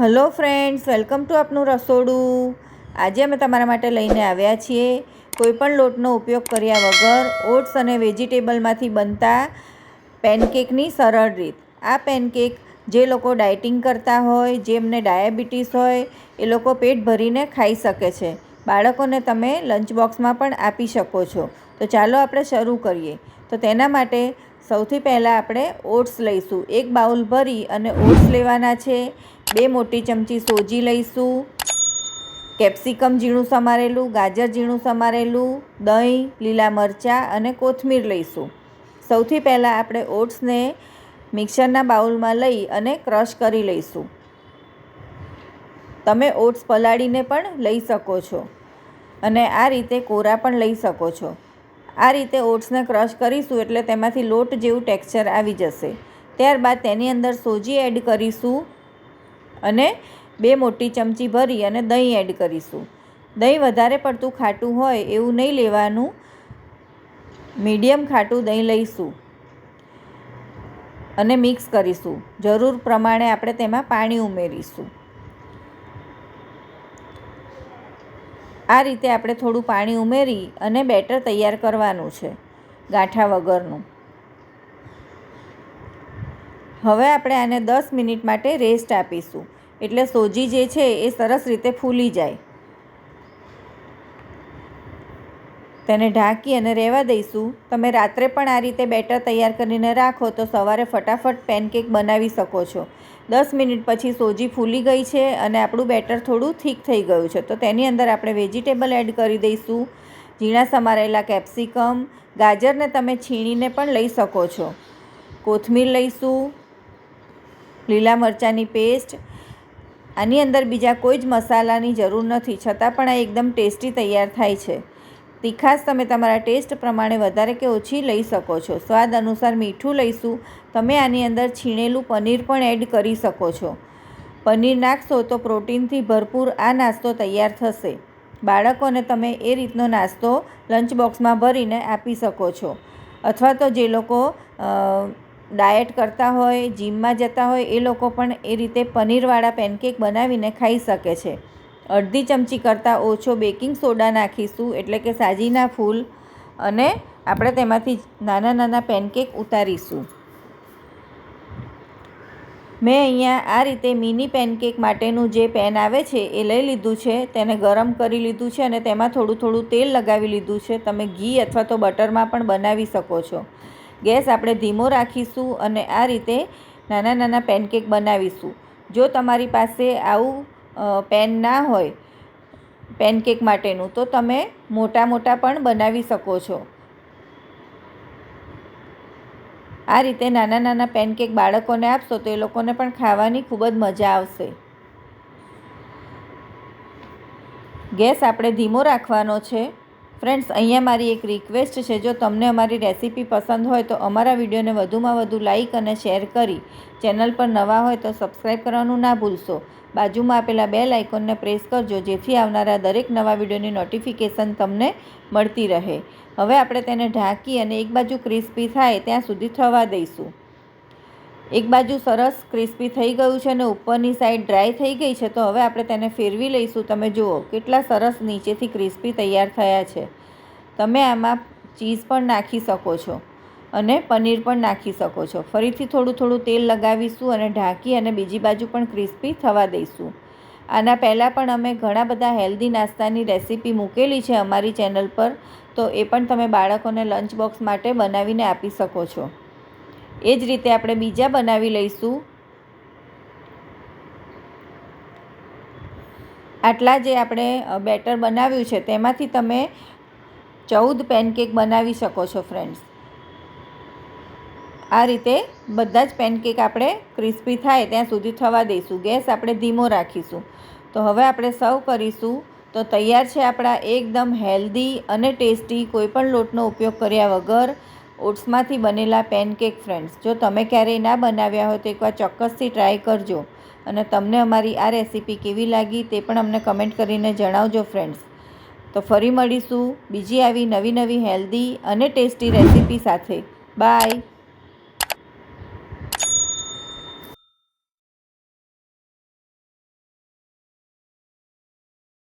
Hello friends, welcome to આપનું રસોડું. આજે અમે તમારા માટે લઈને આવ્યા છીએ. કોઈપણ લોટનો ઉપયોગ કર્યા વગર ઓટ્સ અને વેજીટેબલમાંથી બનતા પેનકેકની સરળ રીત. આ પેનકેક જે લોકો ડાયટિંગ કરતા હોય જેમને ડાયાબિટીસ હોય, એ લોકો પેટ ભરીને ખાઈ શકે છે. બાળકોને તમે લંચ બોક્સમાં પણ આપી શકો છો. તો ચાલો આપણે શરૂ કરીએ. તો તેના માટે સૌથી પહેલાં આપણે ઓટ્સ લઈશું. એક બાઉલ ભરી અને ઓટ્સ લેવાના છે. બે મોટી ચમચી સોજી લઈશું. કેપ્સિકમ ઝીણું સમારેલું, ગાજર ઝીણું સમારેલું, દહીં, લીલા મરચાં અને કોથમીર લઈશું. સૌથી પહેલાં આપણે ઓટ્સને મિક્સરના બાઉલમાં લઈ અને ક્રશ કરી લઈશું. તમે ઓટ્સ પલાળીને પણ લઈ શકો છો અને આ રીતે કોરા પણ લઈ શકો છો. આ રીતે ઓટ્સને ક્રશ કરીશું એટલે તેમાંથી લોટ જેવું ટેક્સચર આવી જશે. ત્યારબાદ તેની અંદર સોજી એડ કરીશું અને બે મોટી ચમચી ભરી અને દહીં એડ કરીશું. દહીં વધારે પડતું ખાટું હોય એવું નહીં લેવાનું. મીડિયમ ખાટું દહીં લઈશું અને મિક્સ કરીશું. જરૂર પ્રમાણે આપણે તેમાં પાણી ઉમેરીશું. આ રીતે આપણે થોડું પાણી ઉમેરી અને બેટર તૈયાર કરવાનું છે, ગાંઠા વગરનું. હવે આપણે આને દસ મિનિટ માટે રેસ્ટ આપીશું. એટલે સોજી જે છે એ સરસ રીતે ફૂલી જાય. તેને ઢાંકી અને રહેવા દઈશું. તમે રાત્રે પણ આ રીતે બેટર તૈયાર કરીને રાખો તો સવારે ફટાફટ પેનકેક બનાવી શકો છો. દસ મિનિટ પછી સોજી ફૂલી ગઈ છે અને આપણું બેટર થોડું થીક થઈ ગયું છે. તો તેની અંદર આપણે વેજીટેબલ એડ કરી દઈશું. ઝીણા સમારેલા કેપ્સિકમ, ગાજરને તમે છીણીને પણ લઈ શકો છો. કોથમીર લઈશું, લીલા મરચાંની પેસ્ટ. આની અંદર બીજા કોઈ જ મસાલાની જરૂર નથી, છતાં પણ આ એકદમ ટેસ્ટી તૈયાર થાય છે. તીખાશ તમે તમારા ટેસ્ટ પ્રમાણે વધારે કે ઓછી લઈ શકો છો. સ્વાદ અનુસાર મીઠું લઈશું. તમે આની અંદર છીણેલું પનીર પણ એડ કરી શકો છો. પનીર નાખશો તો પ્રોટીનથી ભરપૂર આ નાસ્તો તૈયાર થશે. બાળકોને તમે એ રીતનો નાસ્તો લંચ બોક્સમાં ભરીને આપી શકો છો. અથવા તો જે લોકો ડાયટ કરતા હોય, જીમમાં જતા હોય, એ લોકો પણ એ રીતે પનીરવાળા પેનકેક બનાવીને ખાઈ શકે છે. અડધી ચમચી કરતાં ઓછો બેકિંગ સોડા નાખીશું, એટલે કે સાજીના ફૂલ. અને આપણે તેમાંથી નાના નાના પેનકેક ઉતારીશું. મેં અહીંયા આ રીતે મિની પેનકેક માટેનું જે પેન આવે છે, એ લઈ લીધું છે. તેને ગરમ કરી લીધું છે અને તેમાં થોડું થોડું તેલ લગાવી લીધું છે. તમે ઘી અથવા તો બટરમાં પણ બનાવી શકો છો. ગેસ આપણે ધીમો રાખીશું અને આ રીતે નાના નાના પેનકેક બનાવીશું. જો તમારી પાસે આવું પેન ના હોય, પેનકેક માટેનું, તો તમે મોટા મોટા પણ બનાવી શકો છો. આ રીતે નાના નાના પેનકેક બાળકોને આપશો તો એ લોકોને પણ ખાવાની ખૂબ જ મજા આવશે. ગેસ આપણે ધીમો રાખવાનો છે. ફ્રેન્ડ્સ અહીંયા મારી એક રિક્વેસ્ટ છે, જો તમને અમારી રેસીપી પસંદ હોય તો અમારા વિડીયોને વધુમાં વધુ લાઇક અને શેર કરી ચેનલ પર નવા હોય તો સબસ્ક્રાઈબ કરવાનું ના ભૂલશો. બાજુમાં આપેલા બે આઇકોનને પ્રેસ કરજો, જેથી આવનારા દરેક નવા વિડીયોની નોટિફિકેશન તમને મળતી રહે. હવે આપણે તેને ઢાંકી અને એક બાજુ ક્રિસ્પી થાય ત્યાં સુધી થવા દઈશું. એક બાજુ સરસ ક્રિસ્પી થઈ ગયું છે અને ઉપરની સાઈડ ડ્રાય થઈ ગઈ છે, તો હવે આપણે તેને ફેરવી લઈશું. તમે જુઓ, કેટલા સરસ નીચેથી ક્રિસ્પી તૈયાર થયા છે. તમે આમાં ચીઝ પણ નાખી શકો છો અને પનીર પણ નાખી શકો છો. ફરીથી થોડું થોડું તેલ લગાવીશું અને ઢાંકી અને બીજી બાજુ પણ ક્રિસ્પી થવા દઈશું. આના પહેલાં પણ અમે ઘણા બધા હેલ્ધી નાસ્તાની રેસીપી મૂકેલી છે અમારી ચેનલ પર, તો એ પણ તમે બાળકોને લંચ બોક્સ માટે બનાવીને આપી શકો છો. એ જ રીતે આપણે બીજા બનાવી લઈશું. આટલા જે આપણે બેટર બનાવ્યું છે, તેમાંથી તમે ચૌદ પેનકેક બનાવી શકો છો, ફ્રેન્ડ્સ. આ રીતે બધા જ પેનકેક આપણે ક્રિસ્પી થાય ત્યાં સુધી થવા દઈશું. ગેસ આપણે ધીમો રાખીશું. તો હવે આપણે સર્વ કરીશું. તો તૈયાર છે આપણા એકદમ હેલ્ધી અને ટેસ્ટી કોઈપણ લોટનો ઉપયોગ કર્યા વગર. ઓટ્સમાંથી બનેલા પેનકેક ફ્રેન્ડ્સ. જો તમે ક્યારેય ના બનાવ્યા હોય તો એકવાર ચોક્કસથી ટ્રાય કરજો અને તમને અમારી આ રેસીપી કેવી લાગી તે પણ અમને કમેન્ટ કરીને જણાવજો ફ્રેન્ડ્સ. તો ફરી મળીશું બીજી આવી નવી નવી હેલ્ધી અને ટેસ્ટી રેસીપી સાથે. બાય.